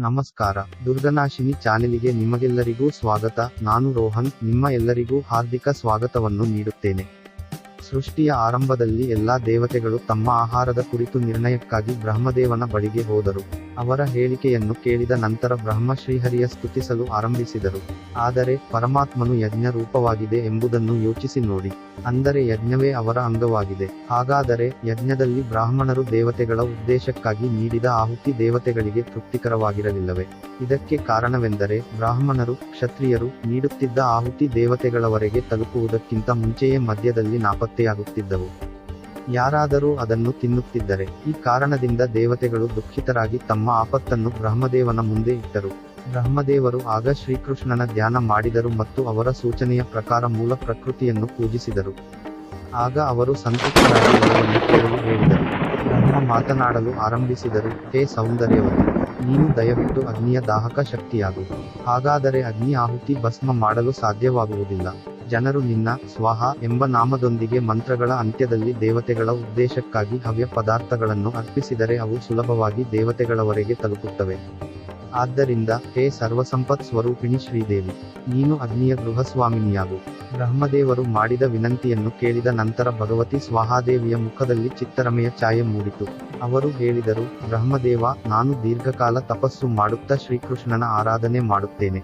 ನಮಸ್ಕಾರ. ದುರ್ಗನಾಶಿನಿ ಚಾನೆಲಿಗೆ ನಿಮಗೆಲ್ಲರಿಗೂ ಸ್ವಾಗತ. ನಾನು ರೋಹನ್, ನಿಮ್ಮ ಎಲ್ಲರಿಗೂ ಹಾರ್ದಿಕ ಸ್ವಾಗತವನ್ನು ನೀಡುತ್ತೇನೆ. ಸೃಷ್ಟಿಯ ಆರಂಭದಲ್ಲಿ ಎಲ್ಲಾ ದೇವತೆಗಳು ತಮ್ಮ ಆಹಾರದ ಕುರಿತು ನಿರ್ಣಯಕ್ಕಾಗಿ ಬ್ರಹ್ಮದೇವನ ಬಳಿಗೆ ಹೋದರು. ಅವರ ಹೇಳಿಕೆಯನ್ನು ಕೇಳಿದ ನಂತರ ಬ್ರಹ್ಮ ಶ್ರೀಹರಿಯ ಸ್ತುತಿಸಲು ಆರಂಭಿಸಿದರು. ಆದರೆ ಪರಮಾತ್ಮನು ಯಜ್ಞ ರೂಪವಾಗಿದೆ ಎಂಬುದನ್ನು ಯೋಚಿಸಿ ನೋಡಿ. ಅಂದರೆ ಯಜ್ಞವೇ ಅವರ ಅಂಗವಾಗಿದೆ. ಹಾಗಾದರೆ ಯಜ್ಞದಲ್ಲಿ ಬ್ರಾಹ್ಮಣರು ದೇವತೆಗಳ ಉದ್ದೇಶಕ್ಕಾಗಿ ನೀಡಿದ ಆಹುತಿ ದೇವತೆಗಳಿಗೆ ತೃಪ್ತಿಕರವಾಗಿರಲಿಲ್ಲವೇ? ಇದಕ್ಕೆ ಕಾರಣವೆಂದರೆ ಬ್ರಾಹ್ಮಣರು, ಕ್ಷತ್ರಿಯರು ನೀಡುತ್ತಿದ್ದ ಆಹುತಿ ದೇವತೆಗಳವರೆಗೆ ತಲುಪುವುದಕ್ಕಿಂತ ಮುಂಚೆಯೇ ಮಧ್ಯದಲ್ಲಿ ನಾಪತ್ತೆಯಾಗುತ್ತಿದ್ದವು. ಯಾರಾದರೂ ಅದನ್ನು ತಿನ್ನುತ್ತಿದ್ದರೆ ಈ ಕಾರಣದಿಂದ ದೇವತೆಗಳು ದುಃಖಿತರಾಗಿ ತಮ್ಮ ಆಪತ್ತನ್ನು ಬ್ರಹ್ಮದೇವನ ಮುಂದೆ ಇಟ್ಟರು. ಬ್ರಹ್ಮದೇವರು ಆಗ ಶ್ರೀಕೃಷ್ಣನ ಧ್ಯಾನ ಮಾಡಿದರು ಮತ್ತು ಅವರ ಸೂಚನೆಯ ಪ್ರಕಾರ ಮೂಲ ಪ್ರಕೃತಿಯನ್ನು ಪೂಜಿಸಿದರು. ಆಗ ಅವರು ಸಂತುಷ್ಟರಾಗಿ ಹೇಳಿದರು. ಬ್ರಹ್ಮ ಮಾತನಾಡಲು ಆರಂಭಿಸಿದರು, ಹೇ ಸೌಂದರ್ಯವತಿ, ನೀನು ದಯವಿಟ್ಟು ಅಗ್ನಿಯ ದಾಹಕ ಶಕ್ತಿಯಾಗು. ಹಾಗಾದರೆ ಅಗ್ನಿ ಆಹುತಿ ಭಸ್ಮ ಮಾಡಲು ಸಾಧ್ಯವಾಗುವುದಿಲ್ಲ. ಜನರು ನಿನ್ನ, ಸ್ವಾಹ ಎಂಬ ನಾಮದೊಂದಿಗೆ ಮಂತ್ರಗಳ ಅಂತ್ಯದಲ್ಲಿ ದೇವತೆಗಳ ಉದ್ದೇಶಕ್ಕಾಗಿ ಹವ್ಯ ಪದಾರ್ಥಗಳನ್ನು ಅರ್ಪಿಸಿದರೆ ಅವು ಸುಲಭವಾಗಿ ದೇವತೆಗಳವರೆಗೆ ತಲುಪುತ್ತವೆ. ಆದ್ದರಿಂದ, ಹೇ ಸರ್ವಸಂಪತ್ ಸ್ವರೂಪಿಣಿ ಶ್ರೀದೇವಿ, ನೀನು ಅಗ್ನಿಯ ಗೃಹಸ್ವಾಮಿನಿಯಾಗು. ಬ್ರಹ್ಮದೇವರು ಮಾಡಿದ ವಿನಂತಿಯನ್ನು ಕೇಳಿದ ನಂತರ ಭಗವತಿ ಸ್ವಾಹಾದೇವಿಯ ಮುಖದಲ್ಲಿ ಚಿತ್ತರಮೆಯ ಛಾಯೆ ಮೂಡಿತು. ಅವರು ಹೇಳಿದರು, ಬ್ರಹ್ಮದೇವ, ನಾನು ದೀರ್ಘಕಾಲ ತಪಸ್ಸು ಮಾಡುತ್ತಾ ಶ್ರೀಕೃಷ್ಣನ ಆರಾಧನೆ ಮಾಡುತ್ತೇನೆ.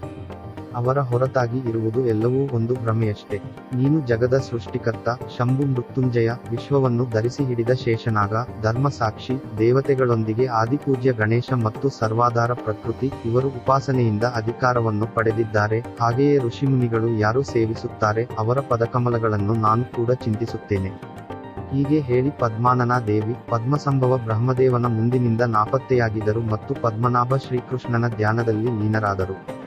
ಅವರ ಹೊರತಾಗಿ ಇರುವುದು ಎಲ್ಲವೂ ಒಂದು ಭ್ರಮೆಯಷ್ಟೇ. ನೀನು ಜಗದ ಸೃಷ್ಟಿಕರ್ತ, ಶಂಭು ಮೃತ್ಯುಂಜಯ, ವಿಶ್ವವನ್ನು ಧರಿಸಿ ಹಿಡಿದ ಶೇಷನಾಗ, ಧರ್ಮಸಾಕ್ಷಿ, ದೇವತೆಗಳೊಂದಿಗೆ ಆದಿಪೂಜ್ಯ ಗಣೇಶ ಮತ್ತು ಸರ್ವಾಧಾರ ಪ್ರಕೃತಿ, ಇವರು ಉಪಾಸನೆಯಿಂದ ಅಧಿಕಾರವನ್ನು ಪಡೆದಿದ್ದಾರೆ. ಹಾಗೆಯೇ ಋಷಿಮುನಿಗಳು ಯಾರು ಸೇವಿಸುತ್ತಾರೆ, ಅವರ ಪದಕಮಲಗಳನ್ನು ನಾನು ಕೂಡ ಚಿಂತಿಸುತ್ತೇನೆ. ಹೀಗೆ ಹೇಳಿ ಪದ್ಮಾನನ ದೇವಿ, ಪದ್ಮಸಂಭವ ಬ್ರಹ್ಮದೇವನ ಮುಂದಿನಿಂದ ನಾಪತ್ತೆಯಾಗಿದರು ಮತ್ತು ಪದ್ಮನಾಭ ಶ್ರೀಕೃಷ್ಣನ ಧ್ಯಾನದಲ್ಲಿ ಲೀನರಾದರು.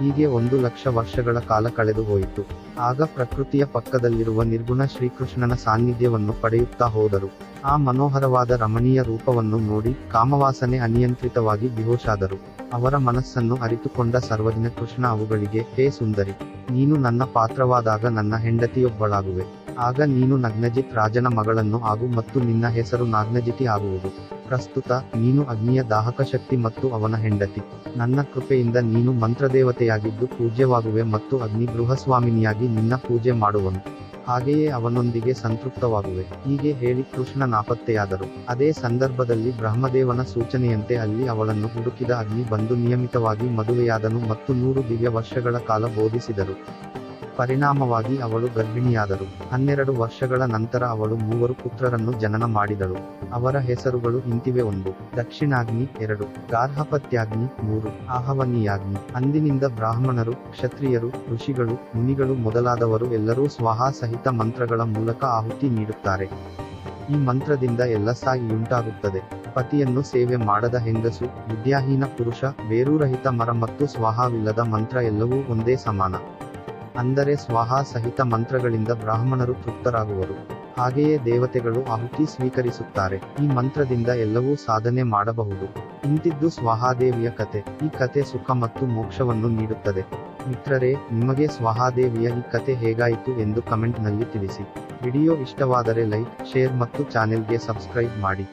ಹೀಗೆ ಒಂದು ಲಕ್ಷ ವರ್ಷಗಳ ಕಾಲ ಕಳೆದು ಹೋಯಿತು. ಆಗ ಪ್ರಕೃತಿಯ ಪಕ್ಕದಲ್ಲಿರುವ ನಿರ್ಗುಣ ಶ್ರೀಕೃಷ್ಣನ ಸಾನ್ನಿಧ್ಯವನ್ನು ಪಡೆಯುತ್ತಾ ಹೋದರು. ಆ ಮನೋಹರವಾದ ರಮಣೀಯ ರೂಪವನ್ನು ನೋಡಿ ಕಾಮವಾಸನೆ ಅನಿಯಂತ್ರಿತವಾಗಿ ಬಿಹೋಶಾದರು. ಅವರ ಮನಸ್ಸನ್ನು ಅರಿತುಕೊಂಡ ಸರ್ವಜ್ಞ ಕೃಷ್ಣ ಅವುಗಳಿಗೆ, ಹೇ ಸುಂದರಿ, ನೀನು ನನ್ನ ಪಾತ್ರವಾದಾಗ ನನ್ನ ಹೆಂಡತಿಯೊಬ್ಬಳಾಗುವೆ. ಆಗ ನೀನು ನಗ್ನಜಿತ್ ರಾಜನ ಮಗಳನ್ನು ಆಗು ಮತ್ತು ನಿನ್ನ ಹೆಸರು ನಾಗ್ನಜಿತಿ ಆಗುವುದು. ಪ್ರಸ್ತುತ, ನೀನು ಅಗ್ನಿಯ ದಾಹಕ ಶಕ್ತಿ ಮತ್ತು ಅವನ ಹೆಂಡತಿ. ನನ್ನ ಕೃಪೆಯಿಂದ ನೀನು ಮಂತ್ರದೇವತೆಯಾಗಿದ್ದು ಪೂಜ್ಯವಾಗುವೆ ಮತ್ತು ಅಗ್ನಿ ಗೃಹಸ್ವಾಮಿನಿಯಾಗಿ ನಿನ್ನ ಪೂಜೆ ಮಾಡುವನು. ಹಾಗೆಯೇ ಅವನೊಂದಿಗೆ ಸಂತೃಪ್ತವಾಗುವೆ. ಹೀಗೆ ಹೇಳಿ ಕೃಷ್ಣ ನಾಪತ್ತೆಯಾದರು. ಅದೇ ಸಂದರ್ಭದಲ್ಲಿ ಬ್ರಹ್ಮದೇವನ ಸೂಚನೆಯಂತೆ ಅಲ್ಲಿ ಅವಳನ್ನು ಹುಡುಕಿದ ಅಗ್ನಿ ಬಂದು ನಿಯಮಿತವಾಗಿ ಮದುವೆಯಾದನು ಮತ್ತು ನೂರು ದಿವ್ಯ ವರ್ಷಗಳ ಕಾಲ ಬೋಧಿಸಿದರು. ಪರಿಣಾಮವಾಗಿ ಅವಳು ಗರ್ಭಿಣಿಯಾದರು. ಹನ್ನೆರಡು ವರ್ಷಗಳ ನಂತರ ಅವಳು ಮೂವರು ಪುತ್ರರನ್ನು ಜನನ ಮಾಡಿದಳು. ಅವರ ಹೆಸರುಗಳು ಇಂತಿವೆ ಒಂದು, ದಕ್ಷಿಣಾಗ್ನಿ ಎರಡು, ಗಾರ್ಹಪತ್ಯಾಗ್ನಿ ಮೂರು, ಆಹವನಿಯಾಗ್ನಿ. ಅಂದಿನಿಂದ ಬ್ರಾಹ್ಮಣರು, ಕ್ಷತ್ರಿಯರು, ಋಷಿಗಳು, ಮುನಿಗಳು ಮೊದಲಾದವರು ಎಲ್ಲರೂ ಸ್ವಾಹಾ ಸಹಿತ ಮಂತ್ರಗಳ ಮೂಲಕ ಆಹುತಿ ನೀಡುತ್ತಾರೆ. ಈ ಮಂತ್ರದಿಂದ ಎಲ್ಲ ಸಾಯಿಯುಂಟಾಗುತ್ತದೆ. ಪತಿಯನ್ನು ಸೇವೆ ಮಾಡದ ಹೆಂಗಸು, ವಿದ್ಯಾಹೀನ ಪುರುಷ, ಬೇರೂರಹಿತ ಮರ ಮತ್ತು ಸ್ವಾಹವಿಲ್ಲದ ಮಂತ್ರ ಎಲ್ಲವೂ ಒಂದೇ ಸಮಾನ. ಅಂದರೆ ಸ್ವಾಹಾ ಸಹಿತ ಮಂತ್ರಗಳಿಂದ ಬ್ರಾಹ್ಮಣರು ತೃಪ್ತರಾಗುವರು. ಹಾಗೆಯೇ ದೇವತೆಗಳು ಆಹುತಿ ಸ್ವೀಕರಿಸುತ್ತಾರೆ. ಈ ಮಂತ್ರದಿಂದ ಎಲ್ಲವೂ ಸಾಧನೆ ಮಾಡಬಹುದು. ಇಂತಿದ್ದು ಸ್ವಹಾದೇವಿಯ ಕತೆ. ಈ ಕತೆ ಸುಖ ಮತ್ತು ಮೋಕ್ಷವನ್ನು ನೀಡುತ್ತದೆ. ಮಿತ್ರರೇ, ನಿಮಗೆ ಸ್ವಹಾದೇವಿಯ ಈ ಕತೆ ಹೇಗಾಯಿತು ಎಂದು ಕಮೆಂಟ್ನಲ್ಲಿ ತಿಳಿಸಿ. ವಿಡಿಯೋ ಇಷ್ಟವಾದರೆ ಲೈಕ್, ಶೇರ್ ಮತ್ತು ಚಾನೆಲ್ಗೆ ಸಬ್ಸ್ಕ್ರೈಬ್ ಮಾಡಿ.